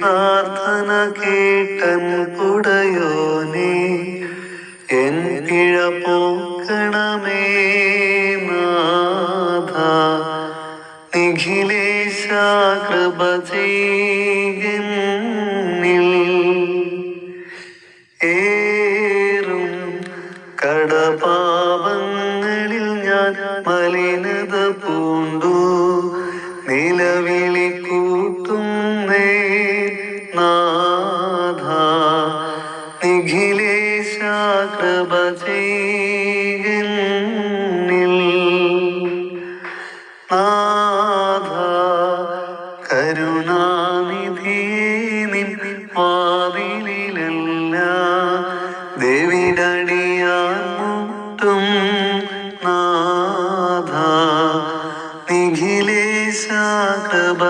പ്രാർത്ഥന കേട്ടൻ കുടയോനേ എൻ പിഴ മാധ നാഥ നിഖിലേശ കൃപ ചെയ്യുന്നിൽ ഏറും കടപാപങ്ങളിൽ ഞാൻ മലിനത പൂണ്ടു. നിലവിൽ നിഖിലേശ കൃപ ചെയ്യുന്നിൽ നാഥ കരുണാനിധിയെ നിൻ വാതിലിലല്ല ദേവിടടിയാൻ മുട്ടും നാഥ നിഖിലേശ കൃപ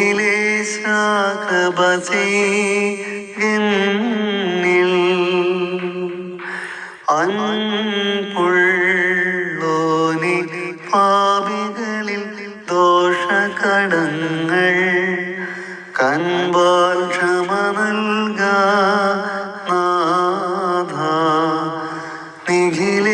പൂവിലെ ശാഖബസേ എന്നിൽ അൻപുള്ളോനെ പാപികളിൽ ദോഷകടങ്ങൾ കൺപാൽ ക്ഷമ നൽക നാഥ. നിഖിലേശാകൃപതീ